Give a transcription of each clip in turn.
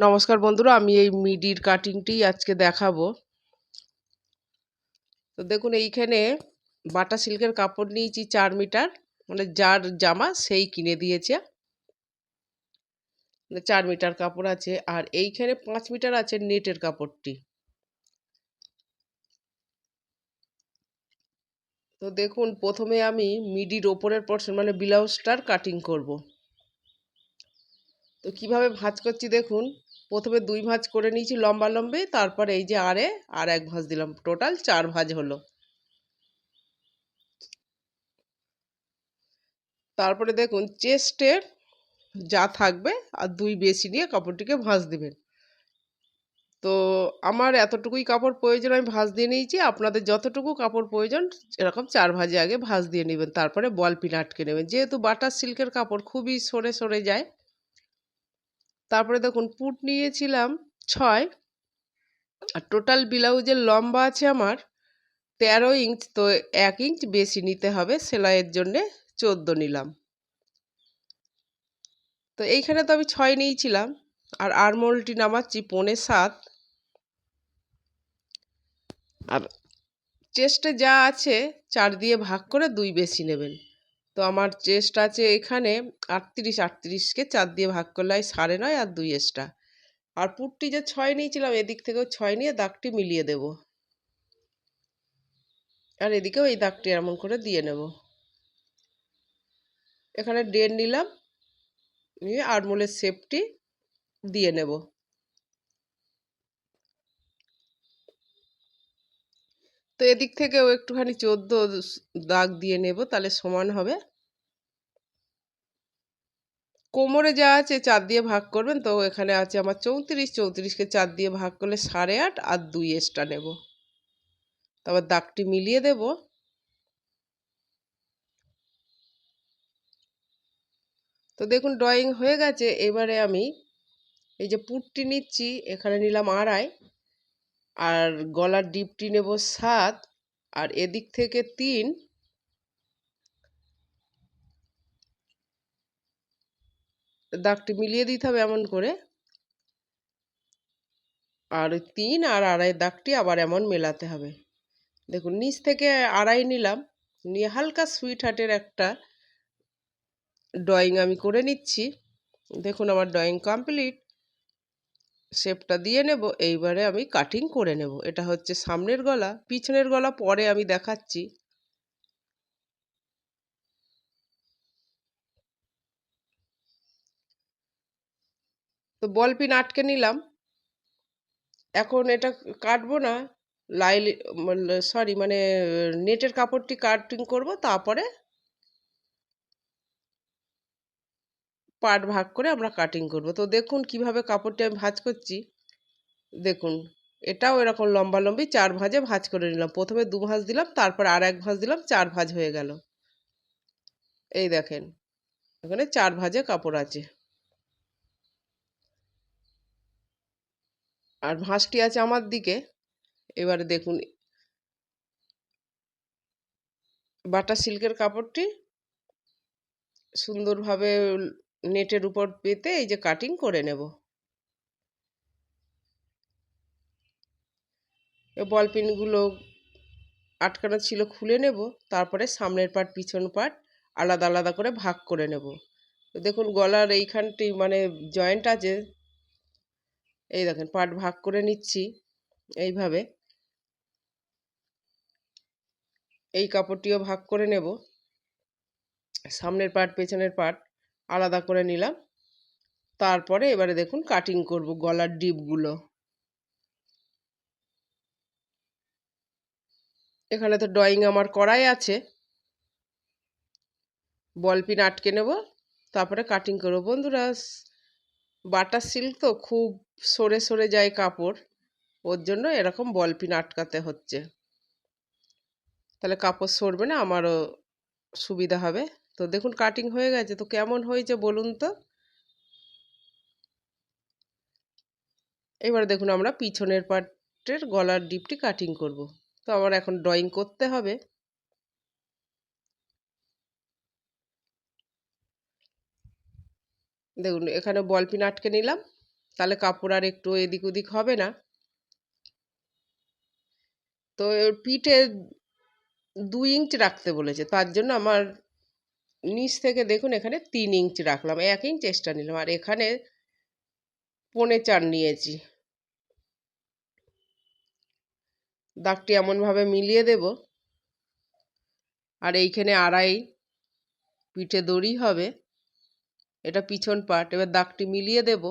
নমস্কার বন্ধুরা, আমি এই মিডির কাটিংটি আজকে দেখাবো। তো দেখুন, এইখানে বাটা সিল্কের কাপড় নিয়েছি চার মিটার মানে যার জামা সেই কিনে দিয়েছে। মানে চার মিটার কাপড় আছে, আর এইখানে পাঁচ মিটার আছে নেটের কাপড়টি। তো দেখুন, প্রথমে আমি মিডির ওপরের পোর্শন মানে ব্লাউজটার কাটিং করব। তো কীভাবে ভাঁজ করছি দেখুন প্রথমে দুই ভাঁজ করে নিয়েছি লম্বা লম্বে, তারপর এই যে আরে, আর এক ভাঁজ দিলাম। টোটাল চার ভাঁজ হলো। তারপরে দেখুন চেস্টের যা থাকবে, আর দুই বেশি নিয়ে কাপড়টিকে ভাঁজ দিবেন। তো আমার এতটুকুই কাপড় প্রয়োজন, আমি ভাঁজ দিয়ে নিয়েছি। আপনাদের যতটুকু কাপড় প্রয়োজন, এরকম চার ভাজে আগে ভাঁজ দিয়ে নেবেন। তারপরে বল পিন আটকে নেবেন। যেহেতু বাটার সিল্কের কাপড় খুবই সরে সরে যায় তারপরে দেখুন পুট নিয়েছিলাম ছয়। আর টোটাল ব্লাউজের লম্বা আছে আমার তেরো ইঞ্চ তো এক ইঞ্চ বেশি নিতে হবে, সেলাইয়ের জন্যে চোদ্দ নিলাম। তো এইখানে তো আমি ছয় নিয়েছিলাম, আর আরমোলটি নামাচ্ছি পনে সাত। আর চেস্টে যা আছে, চার দিয়ে ভাগ করে দুই বেশি নেবেন। তো আমার চেস্ট আছে এখানে আটত্রিশ আটত্রিশকে চার দিয়ে ভাগ করলে হয় সাড়ে নয় আর দুই এক্সট্রা আর পুটটি যে ছয় নিয়েছিলাম, এদিক থেকেও ছয় নিয়ে দাগটি মিলিয়ে দেব। আর এদিকেও এই দাগটি এমন করে দিয়ে নেব। এখানে ডেন নিলাম, নিয়ে আরমোলের শেপটি দিয়ে নেব। তো এদিক থেকেও একটুখানি চোদ্দ দাগ দিয়ে নেব, তাহলে সমান হবে কোমরে যা আছে চার দিয়ে ভাগ করবেন, তো এখানে আছে আমার চৌত্রিশ, চৌত্রিশকে চার দিয়ে ভাগ করলে সাড়ে আট আর দুই এক্সট্রা নেব। তারপর দাগটি মিলিয়ে দেব। তো দেখুন, ড্রয়িং হয়ে গেছে। এবারে আমি এই যে পুটটি নিচ্ছি, এখানে নিলাম আড়াই, আর গলার ডিপটি নেব সাত, আর এদিক থেকে তিন দাগটি মিলিয়ে দিতে হবে এমন করে। আর তিন আর আড়াই দাগটি আবার এমন মেলাতে হবে। দেখুন, নিচ থেকে আড়াই নিলাম। নিয়ে হালকা সুইট হার্টের একটা ড্রয়িং আমি করে নিচ্ছি। দেখুন, আমার ড্রয়িং কমপ্লিট শেপটা দিয়ে নেব, এইবারে আমি কাটিং করে নেব। এটা হচ্ছে সামনের গলা, পিছনের গলা পরে আমি দেখাচ্ছি। তো বল পিন আটকে নিলাম। এখন এটা কাটবো না, লাইল সরি মানে নেটের কাপড়টি কাটিং করব, তারপরে পার্ট ভাগ করে আমরা কাটিং করব। তো দেখুন কীভাবে কাপড়টি আমি ভাজ করছি। দেখুন, এটাও এরকম লম্বা লম্বি চার ভাঁজে ভাজ করে নিলাম। প্রথমে দু ভাঁজ দিলাম, তারপর আর এক ভাঁজ দিলাম, চার ভাঁজ হয়ে গেল। এই দেখেন, এখানে চার ভাঁজে কাপড় আছে। আর ভাঁজটি আছে আমার দিকে। এবারে দেখুন। বাটা সিল্কের কাপড়টি সুন্দরভাবে নেটের উপর পেতে এই যে কাটিং করে নেব। বল পিনগুলো আটকানো ছিল খুলে নেব, তারপরে সামনের পার্ট পিছন পার্ট আলাদা আলাদা করে ভাগ করে নেব। দেখুন গলার এইখানটি মানে জয়েন্ট আছে এই দেখেন পার্ট ভাগ করে নিচ্ছি এইভাবে। এই কাপড়টিও ভাগ করে নেব। সামনের পার্ট পেছনের পার্ট আলাদা করে নিলাম। তারপরে এবারে দেখুন কাটিং করব গলার ডিপগুলো। এখানে তো ড্রয়িং আমার করাই আছে। বল পিন আটকে নেব, তারপরে কাটিং করব। বন্ধুরা, বাটার সিল্ক তো খুব সরে সরে যায় কাপড়, ওর জন্য এরকম বল পিন আটকাতে হচ্ছে। তাহলে কাপড় সরবে না, আমারও সুবিধা হবে। তো দেখুন কাটিং হয়ে গেছে, তো কেমন হয়েছে বলুন তো? এবার দেখুন আমরা পিছনের পার্টের গলার ডিপটি কাটিং করব। তো আমার এখন ড্রয়িং করতে হবে। দেখুন, এখানে বল পিন আটকে নিলাম। তাহলে কাপড় আর একটু এদিক ওদিক হবে না। তো পিঠে দুই ইঞ্চ রাখতে বলেছে, তার জন্য আমার নিচ থেকে দেখুন এখানে তিন ইঞ্চ রাখলাম, এক ইঞ্চ এক্সট্রা নিলাম, আর এখানে পনে চার নিয়েছি। দাগটি এমনভাবে মিলিয়ে দেব, আর এইখানে আড়াই পিঠে দড়ি হবে, এটা পিছন পাট এবার দাগটি মিলিয়ে দেব।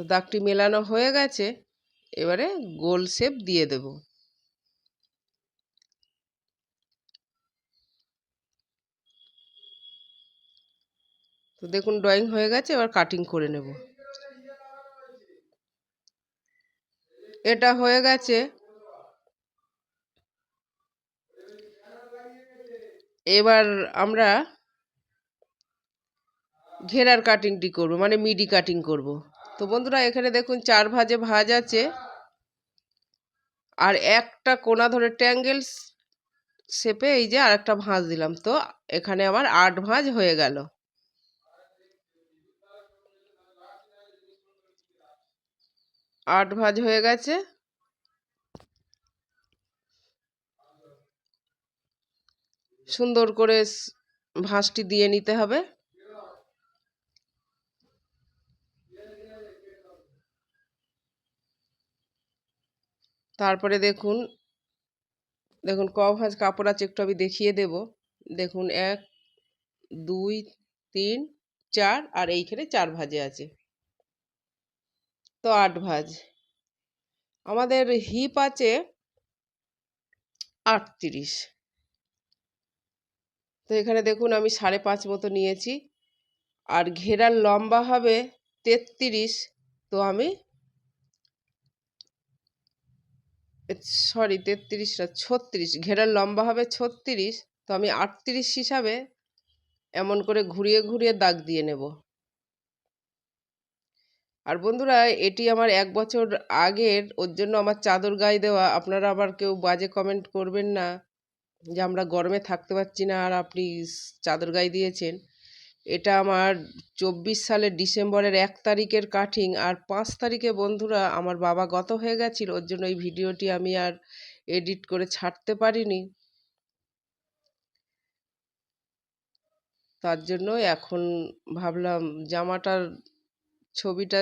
তো দাগটি মেলানো হয়ে গেছে, এবারে গোল শেপ দিয়ে দেব। তো দেখুন, ড্রয়িং হয়ে গেছে, এবার কাটিং করে নেব। এটা হয়ে গেছে। এবার আমরা ঘেরার কাটিংটি করব মানে মিডি কাটিং করব। তো বন্ধুরা, এখানে দেখুন চার ভাজে ভাজ আছে। আর একটা কোনা ধরে ট্যাঙ্গেল শেপে এই যে আর একটা ভাঁজ দিলাম। তো এখানে আমার আট ভাঁজ হয়ে গেল। আট ভাঁজ হয়ে গেছে। সুন্দর করে ভাঁজটি দিয়ে নিতে হবে। তারপরে দেখুন দেখুন ক ভাঁজ কাপড় আছে, একটু আমি দেখিয়ে দেব। দেখুন এক, দুই, তিন, চার আর এইখানে চার ভাজে আছে। তো আট ভাজ। আমাদের হিপ আছে আটত্রিশ। তো এখানে দেখুন আমি সাড়ে পাঁচ মতো নিয়েছি। আর ঘেরার লম্বা হবে তেত্রিশ। তো আমি সরি তেত্রিশ না, ছত্রিশ। ঘেরার লম্বা হবে ছত্রিশ, তো আমি আটত্রিশ হিসাবে এমন করে ঘুরিয়ে ঘুরিয়ে দাগ দিয়ে নেব। আর বন্ধুরা, এটি আমার এক বছর আগের, ওর জন্য আমার চাদর গায়ে দেওয়া। আপনারা আবার কেউ বাজে কমেন্ট করবেন না যে আমরা গরমে থাকতে পারছি না আর আপনি চাদর গায়ে দিয়েছেন। এটা আমার চব্বিশ সালের ডিসেম্বরের এক তারিখের কাটিং আর পাঁচ তারিখে বন্ধুরা আমার বাবা গত হয়ে গেছিল, ওর জন্য এই ভিডিওটি আমি আর এডিট করে ছাড়তে পারিনি। তার জন্য এখন ভাবলাম জামাটার ছবিটা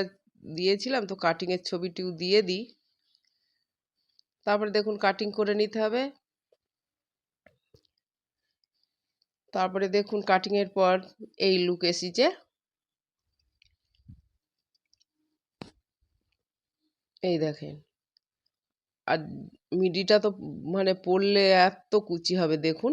দিয়েছিলাম, তো কাটিংয়ের ছবিটিও দিয়ে দিই। তারপরে দেখুন কাটিং করে নিতে হবে। তারপরে দেখুন কাটিংয়ের পর এই লুক এসেছে এই দেখেন। আর মিডিটা তো মানে পরলে এত কুচি হবে দেখুন।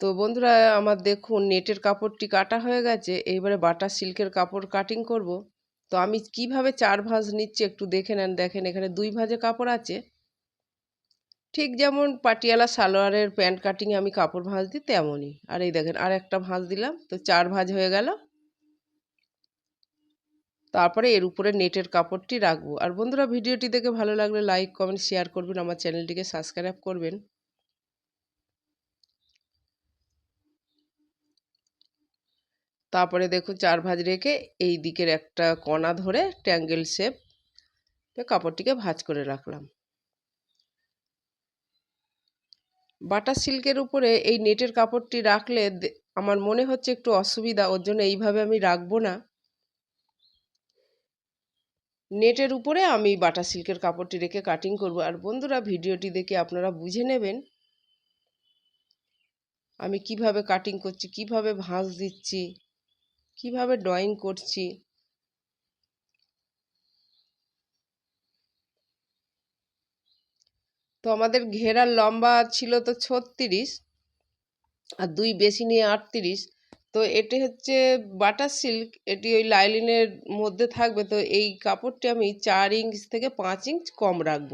তো বন্ধুরা, আমার দেখুন নেটের কাপড়টি কাটা হয়ে গেছে, এইবারে বাটার সিল্কের কাপড় কাটিং করব। তো আমি কীভাবে চার ভাঁজ নিচ্ছি একটু দেখে নেন। দেখেন এখানে দুই ভাঁজে কাপড় আছে। ঠিক যেমন পাটিয়ালা সালোয়ারের প্যান্ট কাটিংয়ে আমি কাপড় ভাঁজ দিই তেমনই। আর এই দেখেন আর একটা ভাঁজ দিলাম, তো চার ভাঁজ হয়ে গেল। তারপরে এর উপরে নেটের কাপড়টি রাখব। আর বন্ধুরা, ভিডিওটি দেখে ভালো লাগলে লাইক কমেন্ট শেয়ার করবেন, আমার চ্যানেলটিকে সাবস্ক্রাইব করবেন। তারপরে দেখুন, চার ভাঁজ রেখে এই দিকের একটা কণা ধরে ট্যাঙ্গেল শেপ কাপড়টিকে ভাঁজ করে রাখলাম। বাটার সিল্কের উপরে এই নেটের কাপড়টি রাখলে আমার মনে হচ্ছে একটু অসুবিধা, ওর জন্য এইভাবে আমি রাখব না। নেটের উপরে আমি বাটার সিল্কের কাপড়টি রেখে কাটিং করব। আর বন্ধুরা, ভিডিওটি দেখে আপনারা বুঝে নেবেন আমি কীভাবে কাটিং করছি, কীভাবে ভাঁজ দিচ্ছি, কীভাবে ড্রয়িং করছি। তো আমাদের ঘেরার লম্বা ছিল তো ছত্রিশ আর দুই বেশি নিয়ে আটত্রিশ। তো এটি হচ্ছে বাটার সিল্ক, এটি ওই লাইলিনের মধ্যে থাকবে। তো এই কাপড়টি আমি চার ইঞ্চ থেকে পাঁচ ইঞ্চ কম রাখব।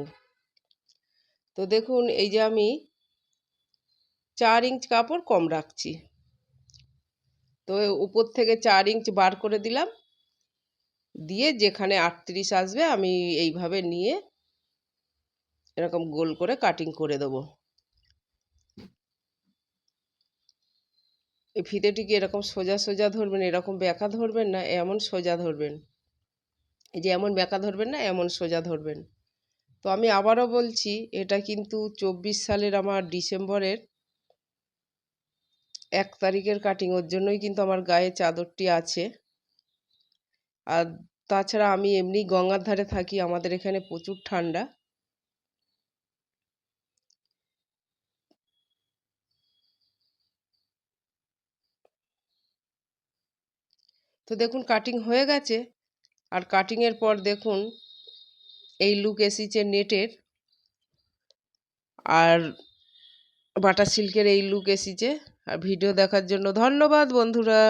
তো দেখুন, এই যে আমি চার ইঞ্চ কাপড় কম রাখছি। তো উপর থেকে চার ইঞ্চ বার করে দিলাম। দিয়ে যেখানে আটত্রিশ আসবে, আমি এইভাবে নিয়ে এরকম গোল করে কাটিং করে দেবো। এই ফিতেটিকে এরকম সোজা সোজা ধরবেন, এরকম ব্যাকা ধরবেন না, এমন সোজা ধরবেন। এই যে এমন ব্যাকা ধরবেন না, এমন সোজা ধরবেন। তো আমি আবারও বলছি, এটা কিন্তু চব্বিশ সালের আমার ডিসেম্বরের এক তারিখের কাটিং ওর জন্যই কিন্তু আমার গায়ে চাদরটি আছে। আর তাছাড়া আমি এমনি গঙ্গার ধারে থাকি, আমাদের এখানে প্রচুর ঠান্ডা। তো দেখুন কাটিং হয়ে গেছে। আর কাটিংয়ের পর দেখুন এই লুক এসেছে নেটের আর বাটা সিল্কের এই লুক এসেছে আর ভিডিও দেখার জন্য ধন্যবাদ বন্ধুরা।